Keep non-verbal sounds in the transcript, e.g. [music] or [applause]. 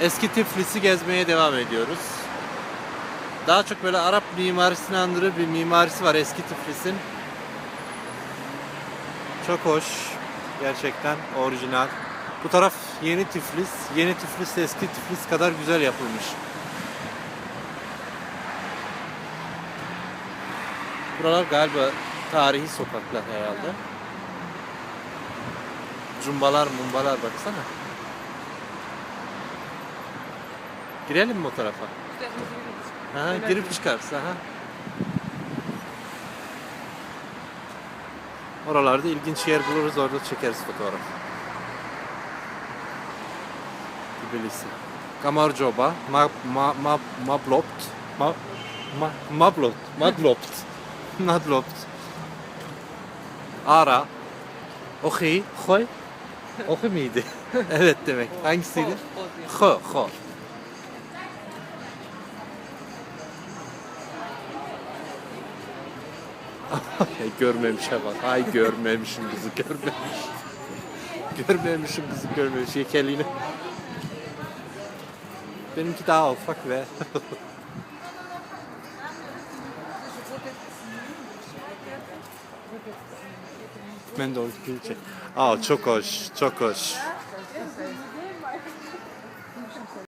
Eski Tiflis'i gezmeye devam ediyoruz. Daha çok böyle Arap mimarisini andırır bir mimarisi var eski Tiflis'in. Çok hoş. Gerçekten orijinal. Bu taraf yeni Tiflis. Yeni Tiflis eski Tiflis kadar güzel yapılmış. Buralar galiba tarihi sokaklar herhalde. Cumbalar mumbalar baksana. Girelim mi o tarafa? Aha, girip çıkarız. Aha. Oralarda ilginç yer buluruz orada çekeriz fotoğraf. Tbilisi. Kamarcoba, ma, ma, ma, Mablopt, ma, ma, Mablopt, [laughs] Madlopt, Madlopt. Ara, Ohi, Hoy, Ohi miydi? evet demek. Hangisiydi? Ho, ho. Görmemişe bak. Ay görmemişim kızı görmemiş. Görmemişim kızı görmemiş. Yekelini. Benimki daha ufak ve ben de o. Aa çok hoş, çok hoş.